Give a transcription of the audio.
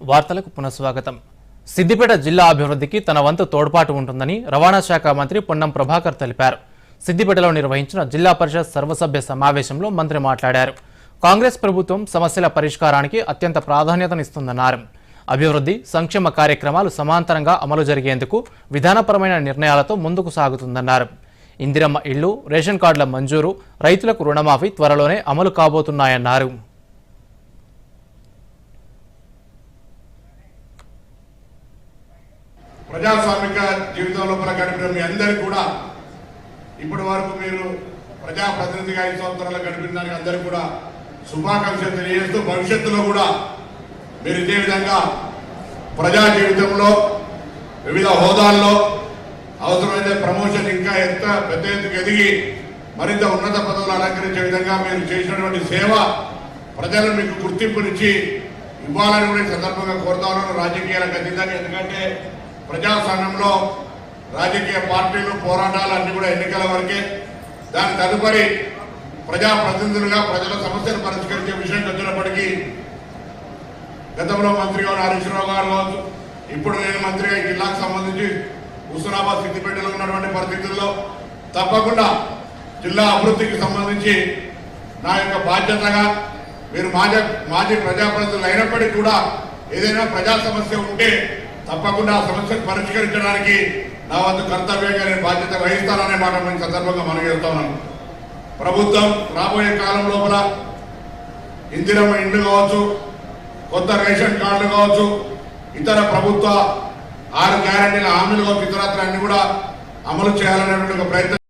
వార్తలకు పునఃస్వాగతం. సిద్దిపేట జిల్లా అభివృద్ధికి తన వంతు తోడ్పాటు ఉంటుందని రవాణా శాఖ మంత్రి పొన్నం ప్రభాకర్ తెలిపారు. సిద్దిపేటలో నిర్వహించిన జిల్లా పరిషత్ సర్వసభ్య సమావేశంలో మంత్రి మాట్లాడారు. కాంగ్రెస్ ప్రభుత్వం సమస్యల పరిష్కారానికి అత్యంత ప్రాధాన్యతనిస్తుందన్నారు. అభివృద్ధి సంక్షేమ కార్యక్రమాలు సమాంతరంగా అమలు జరిగేందుకు విధానపరమైన నిర్ణయాలతో ముందుకు సాగుతుందన్నారు. ఇందిరమ్మ ఇళ్ళు రేషన్ కార్డుల మంజూరు రైతులకు రుణమాఫీ త్వరలోనే అమలు కాబోతున్నాయన్నారు. ప్రజాస్వామిక జీవితంలో గడిపిన మీ అందరికీ కూడా. ఇప్పటి వరకు మీరు ప్రజాప్రతినిధిగా ఐదు సంవత్సరాలు గడిపిన దానికి అందరికీ కూడా శుభాకాంక్షలు తెలియజేస్తూ భవిష్యత్తులో కూడా మీరు ఇదే విధంగా ప్రజా జీవితంలో వివిధ హోదాల్లో అవసరమైతే ప్రమోషన్ ఇంకా ఎంత పెద్ద ఎత్తుకు ఎదిగి మరింత ఉన్నత పదవులు అలంకరించే విధంగా మీరు చేసినటువంటి సేవ ప్రజలు మీకు గుర్తింపునిచ్చి ఇవ్వాలని కూడా సందర్భంగా కోరుతా ఉన్నాను. రాజకీయాలకు అతీతంగా ఎందుకంటే ప్రజాసంఘంలో రాజకీయ పార్టీలు పోరాటాలు అన్ని కూడా ఎన్నికల వరకే. దాని తదుపరి ప్రజాప్రతినిధులుగా ప్రజల సమస్యలు పరిష్కరించే విషయం వచ్చినప్పటికీ గతంలో మంత్రిగా ఉన్న హరీష్రావు గారు కావచ్చు ఇప్పుడు నేను మంత్రిగా జిల్లాకు సంబంధించి హుస్నాబాద్ సిద్దిపేటలో ఉన్నటువంటి పరిస్థితుల్లో తప్పకుండా జిల్లా అభివృద్ధికి సంబంధించి నా యొక్క బాధ్యతగా మీరు మాజీ మాజీ ప్రజాప్రతినిధులు అయినప్పటికీ కూడా ఏదైనా ప్రజా సమస్య ఉంటే తప్పకుండా సమస్యను పరిష్కరించడానికి నా వద్ద కర్తవ్యంగా నేను బాధ్యత వహిస్తాననే మాట నేను సందర్భంగా మనం చేస్తున్నాను ప్రభుత్వం రాబోయే కాలం లోపల ఇందిరమ్మ ఇండ్లు కావచ్చు కొత్త రేషన్ కార్డులు కావచ్చు ఇతర ప్రభుత్వ ఆరు గ్యారంటీల హామీలు కావచ్చు ఇతరత్ర అన్ని కూడా అమలు చేయాలనేటువంటి ఒక ప్రయత్నం